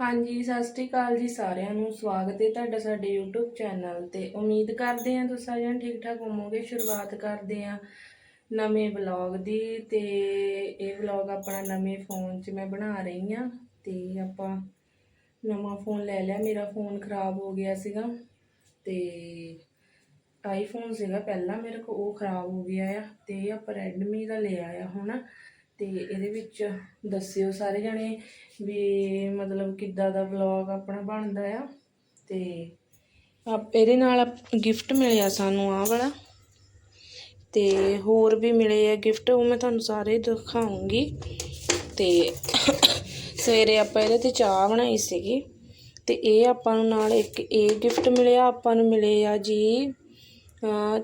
ਹਾਂਜੀ, ਸਤਿ ਸ਼੍ਰੀ ਅਕਾਲ ਜੀ ਸਾਰਿਆਂ ਨੂੰ। ਸਵਾਗਤ ਹੈ ਤੁਹਾਡਾ ਸਾਡੇ YouTube ਚੈਨਲ ਤੇ। ਉਮੀਦ ਕਰਦੇ ਹਾਂ ਤੁਸੀਂ ਸਾਰੇ ਜਣੇ ਠੀਕ ਠਾਕ ਹੋਵੋਗੇ। ਸ਼ੁਰੂਆਤ ਕਰਦੇ ਹਾਂ ਨਵੇਂ ਵਲੌਗ ਦੀ ਤੇ ਇਹ ਵਲੌਗ ਆਪਣਾ ਨਵੇਂ ਫੋਨ 'ਚ ਮੈਂ ਬਣਾ ਰਹੀ ਹਾਂ ਤੇ ਆਪਾਂ ਨਵਾਂ ਫੋਨ ਲੈ ਲਿਆ। ਮੇਰਾ ਫੋਨ ਖਰਾਬ ਹੋ ਗਿਆ ਸੀਗਾ ਤੇ ਆਈਫੋਨ ਸੀਗਾ ਪਹਿਲਾਂ, ਮੇਰੇ ਕੋਲ ਉਹ ਖਰਾਬ ਹੋ ਗਿਆ ਆ ਤੇ ਆਪਾਂ ਰੈਡਮੀ ਦਾ ਲਿਆ ਆ ਹੁਣ ਤੇ ਇਹਦੇ ਵਿੱਚ ਦੱਸਿਓ ਸਾਰੇ ਜਣੇ ਵੀ ਮਤਲਬ ਕਿੱਦਾਂ ਦਾ ਵਲੌਗ ਆਪਣਾ ਬਣਦਾ ਆ। ਤੇ ਆਪ, ਇਹਦੇ ਨਾਲ ਗਿਫਟ ਮਿਲਿਆ ਸਾਨੂੰ ਆਹ ਵਾਲਾ। ਤੇ ਹੋਰ ਵੀ ਮਿਲੇ ਆ ਗਿਫਟ ਉਹ ਮੈਂ ਤੁਹਾਨੂੰ ਸਾਰੇ ਦਿਖਾਉਂਗੀ। ਤੇ ਸਵੇਰੇ ਆਪਾਂ ਇਹਦੇ ਤੇ ਚਾਹ ਬਣਾਈ ਸੀਗੀ। ਤੇ ਇਹ ਆਪਾਂ ਨੂੰ ਨਾਲ ਇੱਕ ਇਹ ਗਿਫਟ ਮਿਲਿਆ, ਆਪਾਂ ਨੂੰ ਮਿਲੇ ਆ ਜੀ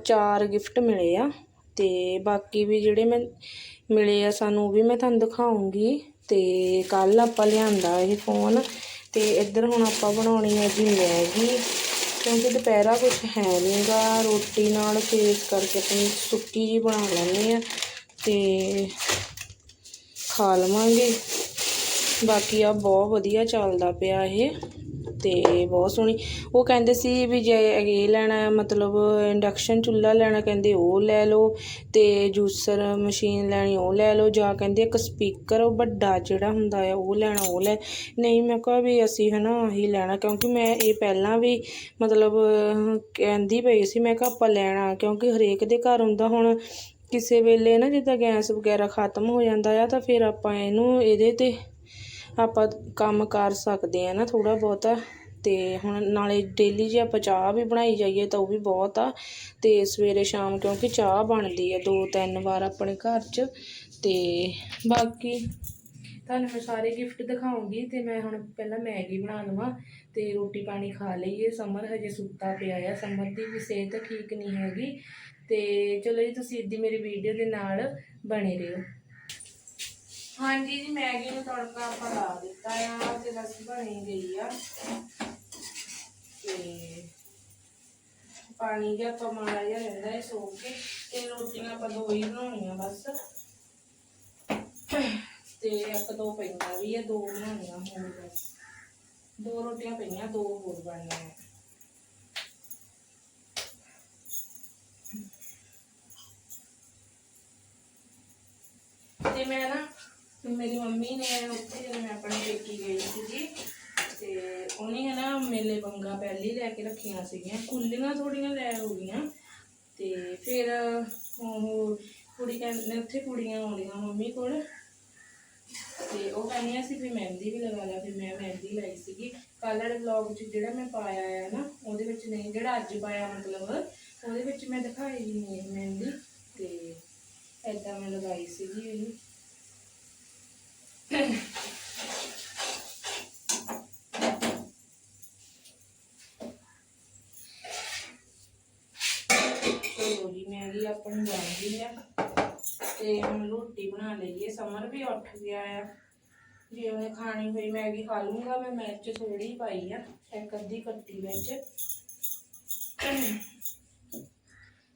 ਚਾਰ ਗਿਫਟ ਮਿਲੇ ਆ। ਤੇ ਬਾਕੀ ਵੀ ਜਿਹੜੇ ਮੈਂ, ਮਿਲੇ ਆ ਸਾਨੂੰ, ਉਹ ਵੀ ਮੈਂ ਤੁਹਾਨੂੰ ਦਿਖਾਉਂਗੀ। ਅਤੇ ਕੱਲ੍ਹ ਆਪਾਂ ਲਿਆਂਦਾ ਇਹ ਫੋਨ ਅਤੇ ਇੱਧਰ ਹੁਣ ਆਪਾਂ ਬਣਾਉਣੀ ਹੈ ਜੀ ਮੈਗੀ, ਕਿਉਂਕਿ ਦੁਪਹਿਰਾ ਕੁਝ ਹੈ ਨਹੀਂ ਗਾ ਰੋਟੀ ਨਾਲ ਫੇਸ ਕਰਕੇ ਆਪਣੀ ਸੁੱਕੀ ਜੀ ਬਣਾ ਲੈਂਦੇ ਆ ਅਤੇ ਖਾ ਲਵਾਂਗੇ। ਬਾਕੀ ਆ ਬਹੁਤ ਵਧੀਆ ਚੱਲਦਾ ਪਿਆ ਇਹ। ਤੇ ਬਹੁਤ ਸੋਹਣੀ। ਉਹ ਕਹਿੰਦੇ ਸੀ ਵੀ ਜੇ ਇਹ ਲੈਣਾ, ਮਤਲਬ ਇੰਡਕਸ਼ਨ ਚੁੱਲ੍ਹਾ ਲੈਣਾ, ਕਹਿੰਦੇ ਉਹ ਲੈ ਲਓ ਤੇ ਜੂਸਰ ਮਸ਼ੀਨ ਲੈਣੀ, ਉਹ ਲੈ ਲਓ। ਜਾਂ ਕਹਿੰਦੇ ਇੱਕ ਸਪੀਕਰ ਵੱਡਾ ਜਿਹੜਾ ਹੁੰਦਾ ਆ, ਉਹ ਲੈਣਾ, ਉਹ ਲੈ। ਨਹੀਂ, ਮੈਂ ਕਿਹਾ ਵੀ ਅਸੀਂ ਹਨਾ ਆਹੀ ਲੈਣਾ, ਕਿਉਂਕਿ ਮੈਂ ਇਹ ਪਹਿਲਾਂ ਵੀ ਮਤਲਬ ਕਹਿੰਦੀ ਪਈ ਸੀ, ਮੈਂ ਕਿਹਾ ਆਪਾਂ ਲੈਣਾ, ਕਿਉਂਕਿ ਹਰੇਕ ਦੇ ਘਰ ਹੁੰਦਾ ਹੁਣ। ਕਿਸੇ ਵੇਲੇ ਨਾ ਜਿੱਦਾਂ ਗੈਸ ਵਗੈਰਾ ਖਤਮ ਹੋ ਜਾਂਦਾ ਆ, ਤਾਂ ਫਿਰ ਆਪਾਂ ਇਹਨੂੰ ਇਹਦੇ ਤੇ ਆਪਾਂ ਕੰਮ ਕਰ ਸਕਦੇ ਹਾਂ ਨਾ ਥੋੜ੍ਹਾ ਬਹੁਤਾ। ਅਤੇ ਹੁਣ ਨਾਲੇ ਡੇਲੀ ਜੇ ਆਪਾਂ ਚਾਹ ਵੀ ਬਣਾਈ ਜਾਈਏ ਤਾਂ ਉਹ ਵੀ ਬਹੁਤ ਆ। ਅਤੇ ਸਵੇਰੇ ਸ਼ਾਮ ਕਿਉਂਕਿ ਚਾਹ ਬਣਦੀ ਆ ਦੋ ਤਿੰਨ ਵਾਰ ਆਪਣੇ ਘਰ 'ਚ। ਅਤੇ ਬਾਕੀ ਤੁਹਾਨੂੰ ਮੈਂ ਸਾਰੇ ਗਿਫਟ ਦਿਖਾਉਂਗੀ ਅਤੇ ਮੈਂ ਹੁਣ ਪਹਿਲਾਂ ਮੈਗੀ ਬਣਾ ਲਵਾਂ ਅਤੇ ਰੋਟੀ ਪਾਣੀ ਖਾ ਲਈਏ। ਸਮਰ ਹਜੇ ਸੁੱਤਾ ਪਿਆ ਆ ਸਮਰ ਦੀ ਵੀ ਸਿਹਤ ਠੀਕ ਨਹੀਂ ਹੈਗੀ। ਅਤੇ ਚਲੋ ਜੀ, ਤੁਸੀਂ ਇੱਦੀ ਮੇਰੀ ਵੀਡੀਓ ਦੇ ਨਾਲ ਬਣੇ ਰਹੋ। ਹਾਂਜੀ ਜੀ, ਮੈਗੀ ਨੂੰ ਤੜਕਾ ਆਪਾਂ ਲਾ ਦਿੱਤਾ ਆ ਤੇ ਬਸ ਬਣੀ ਗਈ ਆ। ਤੇ ਪਾਣੀ ਜਿਹਾ ਆਪਾਂ ਮਾੜਾ ਜਿਹਾ ਰਹਿੰਦਾ ਹੈ ਸੋਕ ਕੇ, ਤੇ ਰੋਟੀਆਂ ਆਪਾਂ ਦੋ ਹੀ ਬਣਾਉਣੀਆਂ ਬਸ। ਤੇ ਇੱਕ ਦੋ ਪਈਆਂ ਵੀ ਆ, ਦੋ ਬਣਾਉਣੀਆਂ ਹੋਰ ਬਸ। ਦੋ ਰੋਟੀਆਂ ਪਈਆਂ, ਦੋ ਹੋਰ ਬਣਨੀਆਂ ਤੇ ਮੈਂ ਨਾ ਮੇਰੀ ਮੰਮੀ ਨੇ ਉੱਥੇ ਜਦੋਂ ਮੈਂ ਆਪਣੇ ਪੇਕੀ ਗਈ ਸੀਗੀ, ਤੇ ਉਹਨੇ ਨਾ ਮੇਲੇ ਬੰਗਾ ਪਹਿਲੀ ਲੈ ਕੇ ਰੱਖੀਆਂ ਸੀਗੀਆਂ, ਕੁੱਲੀਆਂ ਥੋੜੀਆਂ ਲੈ ਹੋ ਗਈਆਂ। ਤੇ ਫਿਰ ਉਹ ਕੁੜੀ ਕਹਿੰਦੇ, ਉੱਥੇ ਕੁੜੀਆਂ ਆਉਂਦੀਆਂ ਮੰਮੀ ਕੋਲ। ਤੇ ਉਹ ਕਹਿੰਦੀਆਂ ਸੀ ਵੀ ਮਹਿੰਦੀ ਵੀ ਲਗਾ ਲਾ ਫਿਰ ਮੈਂ ਮਹਿੰਦੀ ਲਾਈ ਸੀਗੀ। ਕੱਲ੍ਹ ਵਾਲੇ ਵਲੌਗ 'ਚ ਜਿਹੜਾ ਮੈਂ ਪਾਇਆ ਆ ਨਾ, ਉਹਦੇ ਵਿੱਚ ਨਹੀਂ, ਜਿਹੜਾ ਅੱਜ ਪਾਇਆ ਮਤਲਬ, ਉਹਦੇ ਵਿੱਚ ਮੈਂ ਦਿਖਾਈ ਨਹੀਂ ਮਹਿੰਦੀ। ਤੇ ਐਦਾਂ ਮੈਂ ਲਗਾਈ ਸੀਗੀ ਇਹ। ਜੀ ਮੈਗੀ ਆਪਣੀ ਬਣ ਗਈ ਆ। ਤੇ ਹੁਣ ਰੋਟੀ ਬਣਾ ਲਈਏ ਸਮਰ ਵੀ ਉੱਠ ਗਿਆ ਆ। ਜੇ ਉਹਨੇ ਖਾਣੀ ਹੋਈ ਮੈਗੀ ਖਾ ਲੂੰਗਾ। ਮੈਂ ਮਿਰਚ ਥੋੜੀ ਪਾਈ ਆ, ਇੱਕ ਅੱਧੀ ਕੱਟੀ ਵਿੱਚ।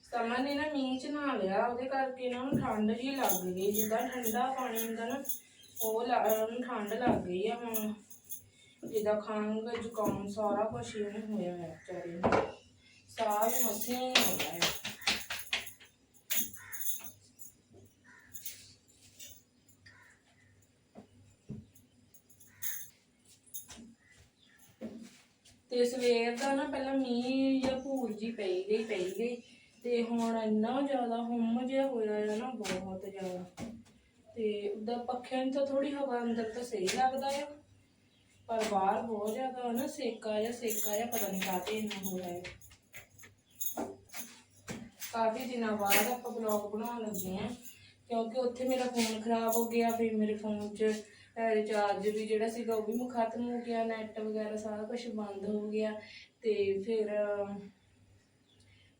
ਸਮਰ ਨੇ ਨਾ ਮੀਂਹ ਚ ਨਾ ਲਿਆ। ਉਹਦੇ ਕਰਕੇ ਨਾ ਉਹਨੂੰ ਠੰਡ ਜੀ ਲੱਗ ਗਈ। ਜਿੱਦਾਂ ਠੰਡਾ ਪਾਣੀ ਹੁੰਦਾ ਨਾ ਉਹ ਲ- ਉਹਨੂੰ ਠੰਡ ਲੱਗ ਗਈ ਆ ਹੁਣ। ਜਿੱਦਾਂ ਖੰਘ ਜ਼ੁਕਾਮ ਸਾਰਾ ਕੁਝ ਹੀ ਉਹਨੂੰ ਹੋਇਆ ਹੈ ਵਿਚਾਰੇ ਨੂੰ। ਸਾਹ ਵੀ ਮਸੀਂ ਹੀ ਹੈ ਤੇ ਸਵੇਰ ਦਾ ਨਾ ਪਹਿਲਾਂ ਮੀਂਹ ਜਾਂ ਭੂਰ ਜੀ ਪਈ ਗਈ ਪਈ ਗਈ। ਤੇ ਹੁਣ ਇੰਨਾ ਜ਼ਿਆਦਾ ਹੁੰਮ ਜਿਹਾ ਹੋਇਆ ਹੈ ਨਾ, ਬਹੁਤ ਜ਼ਿਆਦਾ। ਤੇ ਉਦਾਂ ਪੱਖਿਆਂ ਨੂੰ ਤਾਂ ਥੋੜੀ ਹਵਾ ਅੰਦਰ ਤਾਂ ਸਹੀ ਲੱਗਦਾ ਆ। ਪਰ ਬਾਹਰ ਬਹੁਤ ਜ਼ਿਆਦਾ ਨਾ ਸੇਕਾ ਜਾਂ ਸੇਕਾ ਜਾਂ ਪਤਾ ਨਹੀਂ ਕਾਹਤੇ ਇੰਨਾ ਹੋ ਰਿਹਾ ਹੈ ਕਾਫੀ ਦਿਨਾਂ ਬਾਅਦ ਆਪਾਂ ਬਲੌਗ ਬਣਾਉਣ ਲੱਗੇ ਆ। ਕਿਉਂਕਿ ਉੱਥੇ ਮੇਰਾ ਫੋਨ ਖਰਾਬ ਹੋ ਗਿਆ, ਫਿਰ ਮੇਰੇ ਫੋਨ 'ਚ ਰਿਚਾਰਜ ਵੀ ਜਿਹੜਾ ਸੀਗਾ ਉਹ ਵੀ ਮੁ- ਖਤਮ ਹੋ ਗਿਆ ਨੈਟ ਵਗੈਰਾ ਸਾਰਾ ਕੁਝ ਬੰਦ ਹੋ ਗਿਆ। ਤੇ ਫਿਰ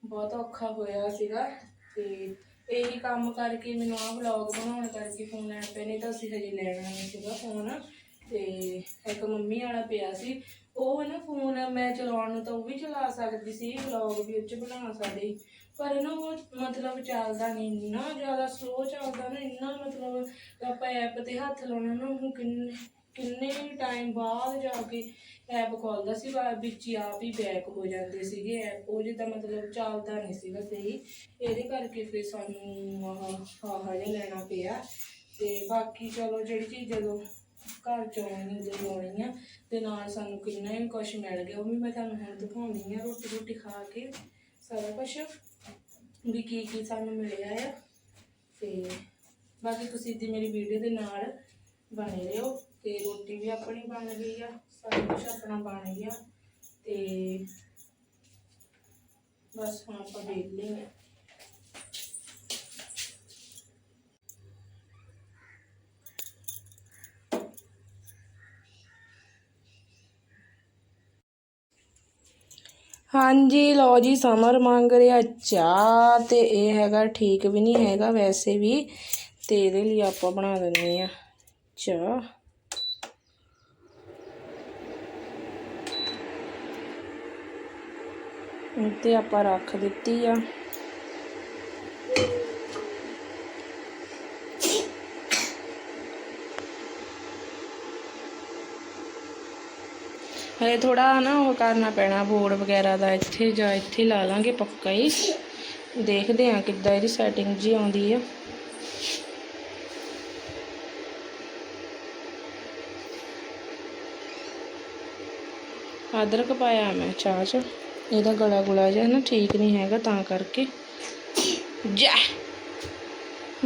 ਬਹੁਤ ਔਖਾ ਹੋਇਆ ਸੀਗਾ। ਤੇ ਇਹੀ ਕੰਮ ਕਰਕੇ ਮੈਨੂੰ ਆਹ ਵਲੌਗ ਬਣਾਉਣ ਕਰਕੇ ਫੋਨ ਲੈਣ ਪਏ ਨਹੀਂ ਤਾਂ ਅਸੀਂ ਹਜੇ ਲੈਣਾ ਨਹੀਂ ਸੀਗਾ ਫੋਨ ਤੇ ਇੱਕ ਮੰਮੀ ਵਾਲਾ ਪਿਆ ਸੀ, ਉਹ ਨਾ ਫੋਨ ਮੈਂ ਚਲਾਉਣ ਨੂੰ ਤਾਂ ਉਹ ਵੀ ਚਲਾ ਸਕਦੀ ਸੀ ਵਲੌਗ ਵੀ ਉੱਚ ਬਣਾ ਸਕਦੀ। ਪਰ ਨਾ ਉਹ ਮਤਲਬ ਚੱਲਦਾ ਨਹੀਂ ਇੰਨਾ ਜ਼ਿਆਦਾ ਸਲੋ ਚੱਲਦਾ ਨਾ, ਇੰਨਾ ਮਤਲਬ ਆਪਾਂ ਐਪ ਤੇ ਹੱਥ ਲਾਉਣਾ ਨਾ ਉਹ ਕਿੰਨੇ ਕਿੰਨੇ ਟਾਈਮ ਬਾਅਦ ਜਾ ਕੇ ਐਪ ਖੋਲਦਾ ਸੀ ਬਾਅਦ ਵਿੱਚ ਹੀ ਆਪ ਹੀ ਬੈਕ ਹੋ ਜਾਂਦੇ ਸੀਗੇ ਐਪ। ਉਹ ਜਿੱਦਾਂ ਮਤਲਬ ਚੱਲਦਾ ਨਹੀਂ ਸੀਗਾ ਸਹੀ। ਇਹਦੇ ਕਰਕੇ ਫਿਰ ਸਾਨੂੰ ਆਹ ਆਹ ਜਿਹਾ ਲੈਣਾ ਪਿਆ। ਤੇ ਬਾਕੀ ਚਲੋ ਜਿਹੜੀ ਚੀਜ਼ ਜਦੋਂ ਘਰ ਚ ਆਉਣੀ, ਜਦੋਂ ਆਉਣੀ ਆ, ਤੇ ਨਾਲ ਸਾਨੂੰ ਕਿੰਨਾ ਹੀ ਕੁਛ ਮਿਲ ਗਿਆ, ਉਹ ਵੀ ਮੈਂ ਤੁਹਾਨੂੰ ਹੁਣ ਦਿਖਾਉਣੀ ਆ ਰੋਟੀ ਰੋਟੀ ਖਾ ਕੇ ਸਾਰਾ ਕੁਛ, ਵੀ ਕੀ ਕੀ ਸਾਨੂੰ ਮਿਲਿਆ ਆ। ਤੇ ਬਾਕੀ ਤੁਸੀਂ ਦੀ ਮੇਰੀ ਵੀਡੀਓ ਦੇ ਨਾਲ ਬਣੇ ਰਹੋ, ਤੇ ਰੋਟੀ ਵੀ ਆਪਣੀ ਬਣ ਗਈ ਆ। ਸਾਰਾ ਕੁਝ ਆਪਣਾ ਬਣ ਗਿਆ ਤੇ ਬਸ ਹੁਣ ਆਪਾਂ ਵੇਲੇ ਆ ਹਾਂਜੀ, ਲਓ ਜੀ, ਸਮਰ ਮੰਗ ਰਿਹਾ ਚਾਹ ਤੇ ਇਹ ਹੈਗਾ ਠੀਕ ਵੀ ਨਹੀਂ ਹੈਗਾ ਵੈਸੇ ਵੀ ਤੇ ਇਹਦੇ ਲਈ ਆਪਾਂ ਬਣਾ ਦਿੰਦੇ ਆ ਚਾਹ। ਤੇ ਆਪਾਂ ਰੱਖ ਦਿੱਤੀ ਆ ਹਲੇ ਥੋੜਾ ਨਾ ਉਹ ਕਰਨਾ ਪੈਣਾ ਬੋਰਡ ਵਗੈਰਾ ਦਾ ਇੱਥੇ ਜਾਂ ਇੱਥੇ ਲਾ ਲਾਂਗੇ ਪੱਕਾ ਹੀ ਦੇਖਦੇ ਆ ਕਿੱਦਾਂ ਇਹਦੀ ਸੈਟਿੰਗ ਜੀ ਆਉਂਦੀ ਆ ਅਦਰਕ ਪਾਇਆ ਮੈਂ ਚਾਹ ਚ ਇਹਦਾ ਗਲਾ ਗੁਲਾ ਜਿਹਾ ਨਾ ਠੀਕ ਨਹੀਂ ਹੈਗਾ ਤਾਂ ਕਰਕੇ। ਜਾ।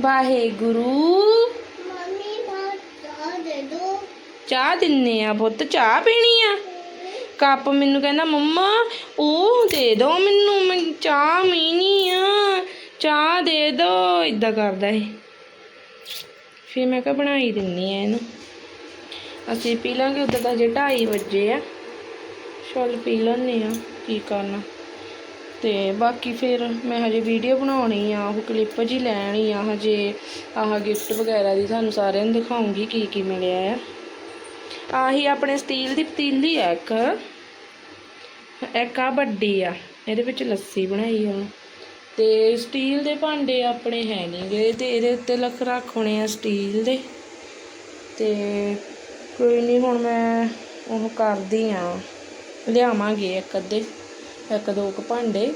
ਵਾਹਿਗੁਰੂ। ਚਾਹ ਦੇ ਦੋ। ਚਾਹ ਦਿੰਨੇ ਆ ਪੁੱਤ ਚਾਹ ਪੀਣੀ ਆ। ਕੱਪ ਮੈਨੂੰ ਕਹਿੰਦਾ ਮੰਮਾ ਉਹ ਦੇ ਦੋ ਮੈਨੂੰ ਮੈਂ ਚਾਹ ਪੀਣੀ ਆ। ਚਾਹ ਦੇ ਦੋ ਇਦਾਂ ਕਰਦਾ ਇਹ। ਫਿਰ ਮੈਂ ਕਿਹਾ ਬਣਾਈ ਦਿੰਨੀ ਆ ਇਹਨੂੰ। ਅਸੀਂ ਪੀ ਲਾਂਗੇ ਉਦੋਂ ਤਾਂ ਜੇ 2:30 ਵਜੇ ਆ। ਚੱਲ ਪੀ ਲੈਂਦੇ ਆ। ਕੀ ਕਰਨਾ। ਤੇ ਬਾਕੀ ਫਿਰ ਮੈਂ ਹਜੇ ਵੀਡੀਓ ਬਣਾਉਣੀ ਆ, ਉਹ ਕਲਿੱਪ ਜੀ ਲੈਣੀ ਆ, ਹਜੇ ਆਹ ਗਿਫਟ ਵਗੈਰਾ ਦੀ ਤੁਹਾਨੂੰ ਸਾਰਿਆਂ ਨੂੰ ਦਿਖਾਉਂਗੀ ਕੀ ਕੀ ਮਿਲਿਆ ਆ। ਆਹੀ ਆਪਣੇ ਸਟੀਲ ਦੀ ਪਤੀਲੀ ਆ ਇੱਕ। ਇੱਕ ਆ ਵੱਡੀ ਆ, ਇਹਦੇ ਵਿੱਚ ਲੱਸੀ ਬਣਾਈ ਆ। ਤੇ ਸਟੀਲ ਦੇ ਭਾਂਡੇ ਆਪਣੇ ਹੈ ਨਹੀਂਗੇ ਤੇ ਇਹਦੇ ਉੱਤੇ ਲੱਖ ਰੱਖ ਹੋਣੇ ਆ ਸਟੀਲ ਦੇ। ਤੇ ਕੋਈ ਨਹੀਂ ਹੁਣ ਮੈਂ ਉਹ ਕਰਦੀ ਆ। ਲਿਆਵਾਂਗੇ ਇੱਕ ਅੱਧੇ ਇੱਕ ਦੋ ਕੁ ਭਾਂਡੇ।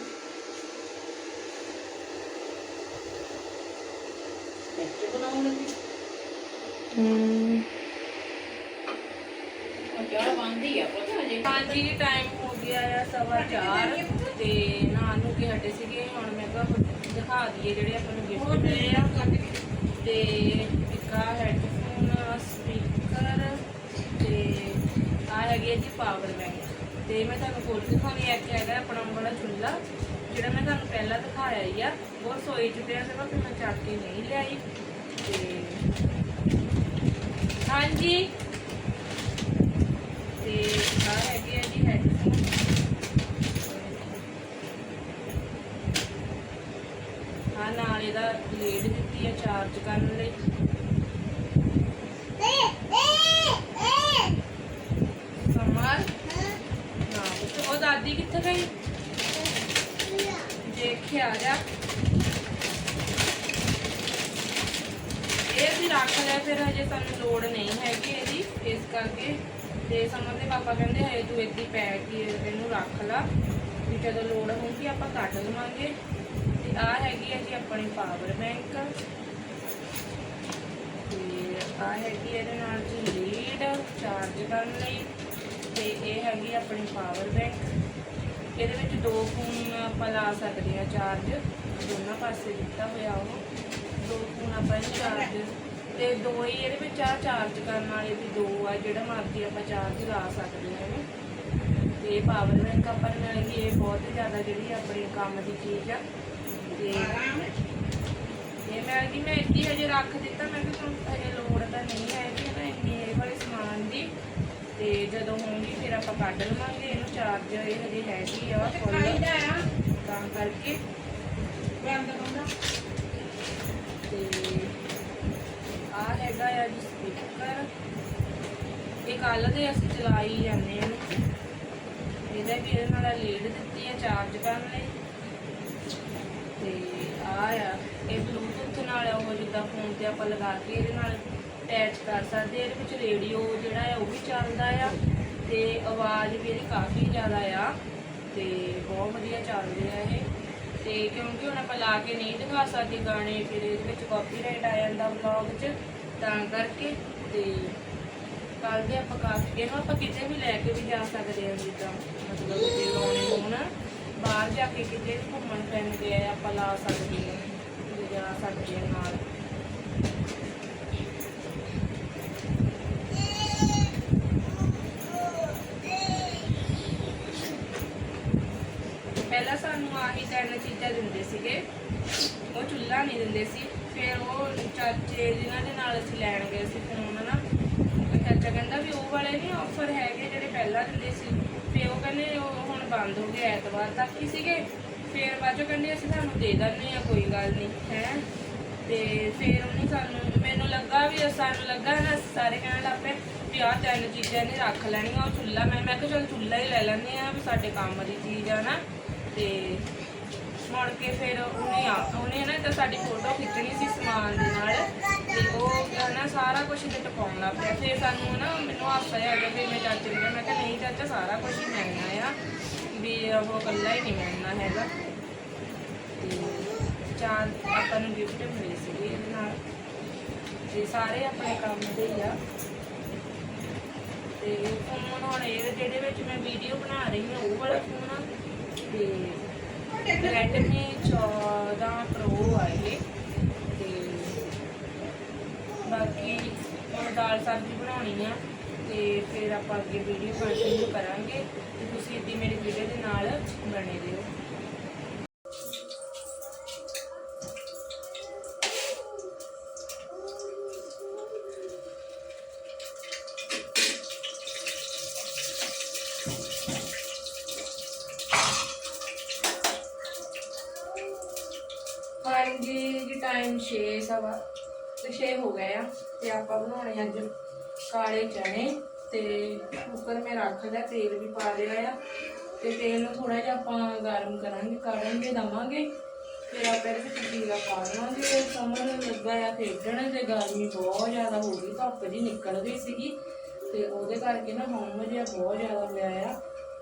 ਹਾਂਜੀ ਟਾਈਮ ਹੋ ਗਿਆ ਆ ਸਵਾ ਚਾਰ। ਤੇ ਨਾ ਨੂੰ ਕੇ ਹਟੇ ਸੀਗੇ ਹੁਣ ਮੈਂ ਕਿਹਾ ਦਿਖਾ ਦਈਏ ਜਿਹੜੇ ਆਪਾਂ ਨੂੰ ਗਿਫਟ ਮਿਲੇ ਆ। ਤੇ ਇੱਕ ਆ ਹੈਡਫੋਨ ਸਪੀਕਰ ਤੇ ਆ ਹੈਗੀ ਹੈ ਜੀ ਪਾਵਰ ਬੈਂਕ ਤੇ ਮੈਂ ਤੁਹਾਨੂੰ ਕੋਲ ਦਿਖਾਉਣੀ ਹੈ ਕਿ ਹੈਗਾ ਆਪਣਾ ਉਹ ਵਾਲਾ ਚੁੱਲ੍ਹਾ, ਜਿਹੜਾ ਮੈਂ ਤੁਹਾਨੂੰ ਪਹਿਲਾਂ ਦਿਖਾਇਆ ਹੀ ਆ। ਉਹ ਰਸੋਈ ਚ ਪਿਆ ਸੀਗਾ ਤੇ ਮੈਂ ਚੱਕ ਕੇ ਨਹੀਂ ਲਿਆਈ। ਤੇ ਹਾਂਜੀ। ਤੇ ਆ ਹੈਗੇ ਆ ਜੀ ਹੈਡਫੋਨ ਆ ਨਾਲ ਇਹਦਾ ਲੀਡ ਦਿੱਤੀ ਹੈ ਚਾਰਜ ਕਰਨ ਲਈ ਏ ਏ ਏ ਸਮਾਰ ਨਾ ਪੁੱਤ, ਉਹ ਦਾਦੀ ਕਿੱਥੇ ਗਈ ਦੇਖਿਆ ਜਾ ਇਹ ਅਸੀਂ ਰੱਖ ਲਿਆ ਫਿਰ ਹਜੇ ਸਾਨੂੰ ਲੋੜ ਨਹੀਂ ਹੈਗੀ ਇਹਦੀ ਇਸ ਕਰਕੇ ਤੇ ਸਮਰ ਦੇ ਪਾਪਾ ਕਹਿੰਦੇ ਹਜੇ ਤੂੰ ਇੱਦੀ ਪੈ ਕੇ ਇਹਨੂੰ ਰੱਖ ਲਾ। ਵੀ ਜਦੋਂ ਲੋੜ ਹੋਊਗੀ ਆਪਾਂ ਕੱਢ ਲਵਾਂਗੇ। ਤੇ ਆ ਹੈਗੀ ਹੈ ਜੀ ਆਪਣੀ ਪਾਵਰ ਬੈਂਕ ਤੇ ਆ ਹੈਗੀ ਇਹਦੇ ਨਾਲ ਜੀ ਲੀਡ ਚਾਰਜ ਕਰਨ ਲਈ। ਤੇ ਇਹ ਹੈਗੀ ਆਪਣੀ ਪਾਵਰ ਬੈਂਕ ਇਹਦੇ ਵਿੱਚ ਦੋ ਫੋਨ ਆਪਾਂ ਲਾ ਸਕਦੇ ਆ ਚਾਰਜ ਦੋਨਾਂ ਪਾਸੇ ਦਿੱਤਾ ਹੋਇਆ ਉਹ। ਦੋ ਫੋਨ ਆਪਾਂ ਇਹਨੂੰ ਚਾਰਜ ਤੇ ਦੋ ਹੀ ਇਹਦੇ ਵਿੱਚ ਆ ਚਾਰਜ ਕਰਨ ਵਾਲੇ ਵੀ ਦੋ ਆ ਜਿਹੜਾ ਮਰਜ਼ੀ ਆਪਾਂ ਚਾਰਜ ਲਾ ਸਕਦੇ ਆ ਇਹਨੂੰ। ਤੇ ਪਾਵਰ ਬੈਂਕ ਆਪਾਂ ਨੂੰ ਮਿਲ ਗਈ ਇਹ ਬਹੁਤ ਜ਼ਿਆਦਾ ਜਿਹੜੀ ਆਪਣੀ ਕੰਮ ਦੀ ਚੀਜ਼ ਆ। ਤੇ ਇਹ ਮੈਂ ਕਿ ਮੈਂ ਇੱਦੀ ਹਜੇ ਰੱਖ ਦਿੱਤਾ ਮੈਂ ਕਿ ਤੁਹਾਨੂੰ ਹਜੇ ਲੋੜ ਤਾਂ ਨਹੀਂ ਹੈ ਕਿ ਨਾ ਇੰਨੀ ਇਹ ਵਾਲੇ ਸਮਾਨ ਦੀ। ਤੇ ਜਦੋਂ ਹੋਊਗੀ ਫਿਰ ਆਪਾਂ ਕੱਢ ਲਵਾਂਗੇ ਇਹਨੂੰ ਚਾਰਜ ਇਹ ਹਜੇ ਹੈਗੀ ਆ ਫੁੱਲ ਤਾਂ ਕਰਕੇ। ਤੇ ਆ ਹੈਗਾ ਆ ਜੀ ਸਪੀਕਰ ਇਹ ਕੱਲ ਦੇ ਅਸੀਂ ਚਲਾਈ ਜਾਂਦੇ ਹਾਂ। ਇਹਦਾ ਵੀ ਇਹਦੇ ਨਾਲ ਲੀਡ ਦਿੱਤੀ ਹੈ ਚਾਰਜ ਕਰਨ ਲਈ। ਤੇ ਆ ਆ, ਇਹ ਬਲੂਟੁੱਥ ਨਾਲ ਉਹ ਜਿੱਦਾਂ ਫੋਨ ਤੇ ਆਪਾਂ ਲਗਾ ਕੇ ਇਹਦੇ ਨਾਲ ਅਟੈਚ ਕਰ ਸਕਦੇ ਇਹਦੇ ਵਿੱਚ ਰੇਡੀਓ ਜਿਹੜਾ ਆ, ਉਹ ਵੀ ਚੱਲਦਾ ਆ। ਤੇ ਆਵਾਜ਼ ਵੀ ਇਹਦੀ ਕਾਫੀ ਜ਼ਿਆਦਾ ਆ। ਤੇ ਬਹੁਤ ਵਧੀਆ ਚੱਲਦੇ ਆ ਇਹ। ਤੇ ਕਿਉਂਕਿ ਹੁਣ ਆਪਾਂ ਲਾ ਕੇ ਨਹੀਂ ਦਿਖਾ ਸਕਦੇ ਗਾਣੇ, ਫਿਰ ਇਹਦੇ ਵਿੱਚ ਕਾਪੀਰਾਈਟ ਆ ਜਾਂਦਾ ਵਲੌਗ 'ਚ, ਤਾਂ ਕਰਕੇ। ਤੇ ਕੱਲ ਦੇ ਆਪਾਂ ਕਾਫੀ ਇਹਨੂੰ ਆਪਾਂ ਕਿਤੇ ਵੀ ਲੈ ਕੇ ਵੀ ਜਾ ਸਕਦੇ ਹਾਂ ਜਿੱਦਾਂ ਮਤਲਬ ਜੇ ਲਾਉਣੇ ਹੋਣ, ਬਾਹਰ ਜਾ ਕੇ ਕਿਤੇ ਵੀ ਘੁੰਮਣ ਫਿਰਨ ਗਏ ਆਪਾਂ ਲਾ ਸਕਦੇ ਹਾਂ ਜਾ ਸਕਦੇ ਹਾਂ ਨਾਲ। ਪਹਿਲਾਂ ਸਾਨੂੰ ਆਹੀ ਤਿੰਨ ਚੀਜ਼ਾਂ ਦਿੰਦੇ ਸੀਗੇ। ਉਹ ਚੁੱਲ੍ਹਾ ਨਹੀਂ ਦਿੰਦੇ ਸੀ, ਫਿਰ ਉਹ ਚਾਚੇ ਜਿਨ੍ਹਾਂ ਦੇ ਨਾਲ ਅਸੀਂ ਲੈਣ ਗਏ ਸੀ ਫੋਨ ਨਾ ਕਹਿੰਦਾ ਵੀ ਉਹ ਵਾਲੇ ਨਹੀਂ ਆਫਰ ਹੈਗੇ ਜਿਹੜੇ ਪਹਿਲਾਂ ਦਿੰਦੇ ਸੀ। ਫਿਰ ਉਹ ਕਹਿੰਦੇ ਉਹ ਹੁਣ ਬੰਦ ਹੋ ਗਏ ਐਤਵਾਰ ਤੱਕ ਹੀ ਸੀਗੇ। ਫਿਰ ਬਾਅਦ ਚੋਂ ਕਹਿੰਦੇ ਅਸੀਂ ਤੁਹਾਨੂੰ ਦੇ ਦਿੰਦੇ ਆ ਕੋਈ ਗੱਲ ਨਹੀਂ ਹੈ? ਤੇ ਫਿਰ ਉਹਨੇ ਸਾਨੂੰ, ਮੈਨੂੰ ਲੱਗਾ ਵੀ ਸਾਨੂੰ ਲੱਗਾ ਨਾ ਸਾਰੇ ਕਹਿਣ ਲੱਗ ਪਏ ਵੀ ਆਹ ਤਿੰਨ ਚੀਜ਼ਾਂ ਨੇ ਰੱਖ ਲੈਣੀਆਂ, ਉਹ ਚੁੱਲ੍ਹਾ, ਮੈਂ ਮੈਂ ਕਿਹਾ ਚਲ ਚੁੱਲ੍ਹਾ ਹੀ ਲੈ ਲੈਂਦੇ ਆ ਵੀ ਸਾਡੇ ਕੰਮ ਦੀ ਚੀਜ਼ ਆ ਨਾ। ਤੇ ਮੁੜ ਕੇ ਫਿਰ ਉਹਨੇ ਆ, ਉਹਨੇ ਨਾ ਤਾਂ ਸਾਡੀ ਫੋਟੋ ਖਿੱਚਣੀ ਸੀ ਸਮਾਨ ਦੇ ਨਾਲ ਤੇ ਉਹ ਨਾ ਸਾਰਾ ਕੁਝ ਤੇ ਟਪਾਉਣ ਲੱਗ ਪਿਆ। ਫਿਰ ਸਾਨੂੰ ਨਾ ਮੈਨੂੰ ਹਾਸਾ ਆ ਗਿਆ, ਫਿਰ ਮੈਂ ਚਾਚੇ ਨੂੰ ਕਿਹਾ, ਮੈਂ ਕਿਹਾ, ਨਹੀਂ ਚਾਚਾ, ਸਾਰਾ ਕੁਝ ਹੀ ਮਿਲਣਾ ਆ, ਵੀ ਉਹ ਇਕੱਲਾ ਹੀ ਨਹੀਂ ਮਿਲਣਾ ਹੈਗਾ। ਤੇ ਚਾਰ ਆਪਾਂ ਨੂੰ ਗਿਫਟ ਮਿਲੇ ਸੀਗੇ ਇਹਦੇ ਨਾਲ। ਤੇ ਸਾਰੇ ਆਪਣੇ ਕੰਮ ਦੇ ਹੀ ਆ। ਤੇ ਫੋਨ ਹੁਣ ਇਹ, ਜਿਹਦੇ ਵਿੱਚ ਮੈਂ ਵੀਡੀਓ ਬਣਾ ਰਹੀ ਹਾਂ, ਉਹ ਵਾਲਾ ਫੋਨ ਆ। ਤੇ ਰੈਡਮੀ 14 ਪ੍ਰੋ ਆ ਇਹ। ਤੇ ਬਾਕੀ ਹੁਣ ਦਾਲ ਸਬਜ਼ੀ ਬਣਾਉਣੀ ਆ। ਤੇ ਫਿਰ ਆਪਾਂ ਅੱਗੇ ਵੀਡੀਓ ਕੰਟੀਨਿਊ ਕਰਾਂਗੇ। ਤੇ ਤੁਸੀਂ ਇੱਦੀ ਮੇਰੀ ਵੀਡੀਓ ਦੇ ਨਾਲ ਬਣੇ ਰਹੋ। ਟਾਈਮ 6 ਸਵਾ, ਤੇ 6 ਹੋ ਗਏ ਆ, ਤੇ ਆਪਾਂ ਬਣਾਉਣੇ ਅੱਜ ਕਾਲੇ ਚਣੇ ਤੇ ਕੁੱਕਰ ਮੈਂ ਰੱਖ ਲਿਆ, ਤੇਲ ਵੀ ਪਾ ਲਿਆ ਆ, ਤੇ ਤੇਲ ਨੂੰ ਥੋੜਾ ਜਿਹਾ ਆਪਾਂ ਗਰਮ ਕਰਾਂਗੇ ਕਾੜਾਂਗੇ ਦਵਾਂਗੇ, ਫਿਰ ਆਪਾਂ ਇਹਦੇ ਵਿੱਚ ਜੀਰਾ ਪਾ ਲਵਾਂਗੇ ਤੇ ਸਮਰ ਲੱਗਾ ਆ ਖੇਡਣ ਤੇ ਗਰਮੀ ਬਹੁਤ ਜ਼ਿਆਦਾ ਹੋ ਗਈ, ਧੁੱਪ ਜੀ ਨਿਕਲ ਗਈ ਸੀਗੀ, ਤੇ ਉਹਦੇ ਕਰਕੇ ਨਾ ਹਮ ਜਿਹਾ ਬਹੁਤ ਜ਼ਿਆਦਾ ਹੋਇਆ ਆ,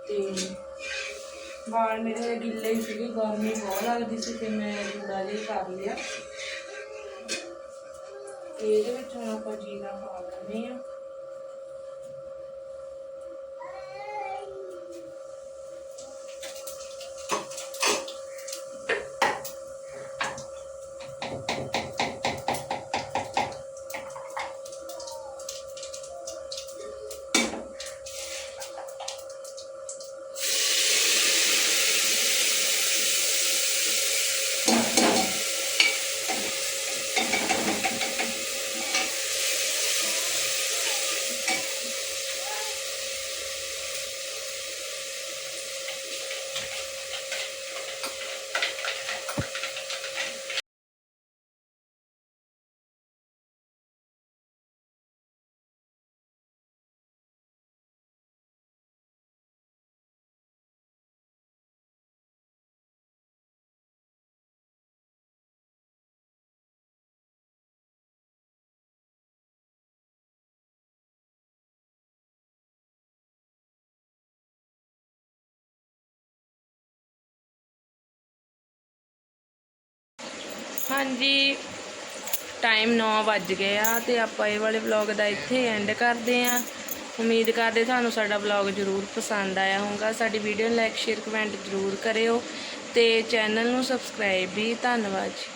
ਤੇ ਵਾਲ ਮੇਰੇ ਗਿੱਲੇ ਸੀਗੇ, ਗਰਮੀ ਬਹੁਤ ਲੱਗਦੀ ਸੀ, ਤੇ ਮੈਂ ਜੂੜਾ ਜਿਹਾ ਕਰ ਲਿਆ। ਇਹਦੇ ਵਿੱਚ ਹੁਣ ਆਪਾਂ ਜੀਰਾ ਪਾ ਲੈਂਦੇ ਆ ਹਾਂਜੀ ਟਾਈਮ 9 ਵੱਜ ਗਏ ਆ ਤੇ ਆਪਾਂ ਇਹ ਵਾਲੇ ਵਲੌਗ ਦਾ ਇੱਥੇ ਐਂਡ ਕਰਦੇ ਆ। ਉਮੀਦ ਕਰਦੇ ਤੁਹਾਨੂੰ ਸਾਡਾ ਵਲੌਗ ਜ਼ਰੂਰ ਪਸੰਦ ਆਇਆ ਹੋਊਗਾ। ਸਾਡੀ ਵੀਡੀਓ ਨੂੰ ਲਾਈਕ ਸ਼ੇਅਰ ਕਮੈਂਟ ਜ਼ਰੂਰ ਕਰਿਓ ਤੇ ਚੈਨਲ ਨੂੰ ਸਬਸਕ੍ਰਾਈਬ ਵੀ। ਧੰਨਵਾਦ ਜੀ।